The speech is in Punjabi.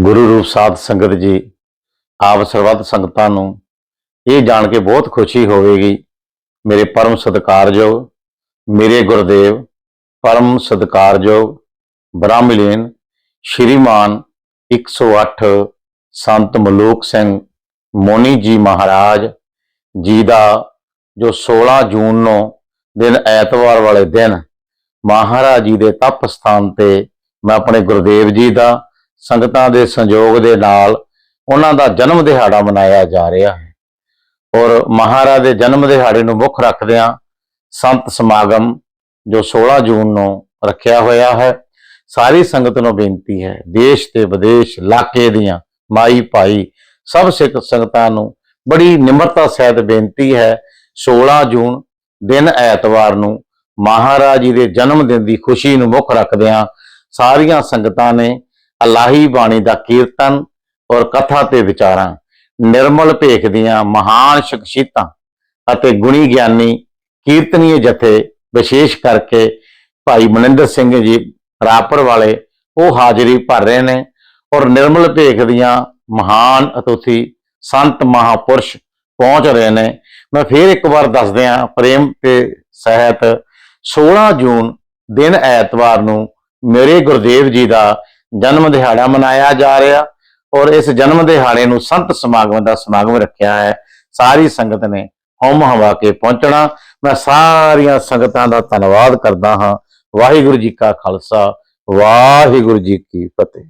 ਗੁਰੂ ਰੂਪ ਸਾਧ ਸੰਗਤ ਜੀ, ਆਪ ਸਰਬੱਤ ਸੰਗਤਾਂ ਨੂੰ ਇਹ ਜਾਣ ਕੇ ਬਹੁਤ ਖੁਸ਼ੀ ਹੋਵੇਗੀ। ਮੇਰੇ ਪਰਮ ਸਤਿਕਾਰਯੋਗ, ਮੇਰੇ ਗੁਰਦੇਵ, ਪਰਮ ਸਤਿਕਾਰਯੋਗ ਬ੍ਰਾਹਮਲੀਨ ਸ਼੍ਰੀਮਾਨ 108 ਸੰਤ ਮਲੂਕ ਸਿੰਘ ਮੋਨੀ ਜੀ ਮਹਾਰਾਜ ਜੀ ਦਾ ਜੋ 16 ਜੂਨ ਨੂੰ ਦਿਨ ਐਤਵਾਰ ਵਾਲੇ ਦਿਨ ਮਹਾਰਾਜ ਜੀ ਦੇ ਤਪ ਸਥਾਨ ਤੇ ਮੈਂ ਆਪਣੇ ਗੁਰਦੇਵ ਜੀ ਦਾ ਸੰਗਤਾਂ ਦੇ ਸੰਯੋਗ ਦੇ ਨਾਲ ਉਹਨਾਂ ਦਾ ਜਨਮ ਦਿਹਾੜਾ ਮਨਾਇਆ ਜਾ ਰਿਹਾ ਹੈ। ਔਰ ਮਹਾਰਾਜ ਦੇ ਜਨਮ ਦਿਹਾੜੇ ਨੂੰ ਮੁੱਖ ਰੱਖਦਿਆਂ ਸੰਤ ਸਮਾਗਮ ਜੋ 16 ਜੂਨ ਨੂੰ ਰੱਖਿਆ ਹੋਇਆ ਹੈ, ਸਾਰੀ ਸੰਗਤ ਨੂੰ ਬੇਨਤੀ ਹੈ, ਦੇਸ਼ ਤੇ ਵਿਦੇਸ਼ ਇਲਾਕੇ ਦੀਆਂ ਮਾਈ ਭਾਈ ਸਭ ਸਿੱਖ ਸੰਗਤਾਂ ਨੂੰ ਬੜੀ ਨਿਮਰਤਾ ਸਹਿਤ ਬੇਨਤੀ ਹੈ 16 ਜੂਨ ਦਿਨ ਐਤਵਾਰ ਨੂੰ ਮਹਾਰਾਜ ਜੀ ਦੇ ਜਨਮ ਦਿਨ ਦੀ ਖੁਸ਼ੀ ਨੂੰ ਮੁੱਖ ਰੱਖਦਿਆਂ ਸਾਰੀਆਂ ਸੰਗਤਾਂ ਨੇ ਅਲਾਹੀ ਬਾਣੀ ਦਾ ਕੀਰਤਨ ਔਰ ਕਥਾ ਤੇ ਵਿਚਾਰਾਂ, ਨਿਰਮਲ ਭੇਖ ਦੀਆਂ ਮਹਾਨ ਸ਼ਖਸੀਅਤਾਂ ਅਤੇ ਗੁਣੀ ਗਿਆਨੀ ਕੀਰਤਨੀਏ ਜਥੇ ਵਿਸ਼ੇਸ਼ ਕਰਕੇ ਭਾਈ ਮਨਿੰਦਰ ਸਿੰਘ ਜੀ ਰਾਪਰ ਵਾਲੇ ਉਹ ਹਾਜ਼ਰੀ ਭਰ ਰਹੇ ਨੇ ਔਰ ਨਿਰਮਲ ਭੇਖ ਦੀਆਂ ਮਹਾਨ ਅਤੁੱਥੀ ਸੰਤ ਮਹਾਪੁਰਸ਼ ਪਹੁੰਚ ਰਹੇ ਨੇ। ਮੈਂ ਫੇਰ ਇੱਕ ਵਾਰ ਦੱਸ ਦਿਆਂ ਪ੍ਰੇਮ ਤੇ ਸਹਿਤ 16 ਜੂਨ ਦਿਨ ਐਤਵਾਰ ਨੂੰ ਮੇਰੇ ਗੁਰਦੇਵ ਜੀ ਦਾ ਜਨਮ ਦਿਹਾੜਾ ਮਨਾਇਆ ਜਾ ਰਿਹਾ ਔਰ ਇਸ ਜਨਮ ਦਿਹਾੜੇ ਨੂੰ ਸੰਤ ਸਮਾਗਮ ਦਾ ਸਮਾਗਮ ਰੱਖਿਆ ਹੈ। ਸਾਰੀ ਸੰਗਤ ਨੇ ਹਮ ਹਵਾ ਕੇ ਪਹੁੰਚਣਾ। ਮੈਂ ਸਾਰੀਆਂ ਸੰਗਤਾਂ ਦਾ ਧੰਨਵਾਦ ਕਰਦਾ ਹਾਂ। ਵਾਹਿਗੁਰੂ ਜੀ ਕਾ ਖਾਲਸਾ, ਵਾਹਿਗੁਰੂ ਜੀ ਕੀ ਫਤਿਹ।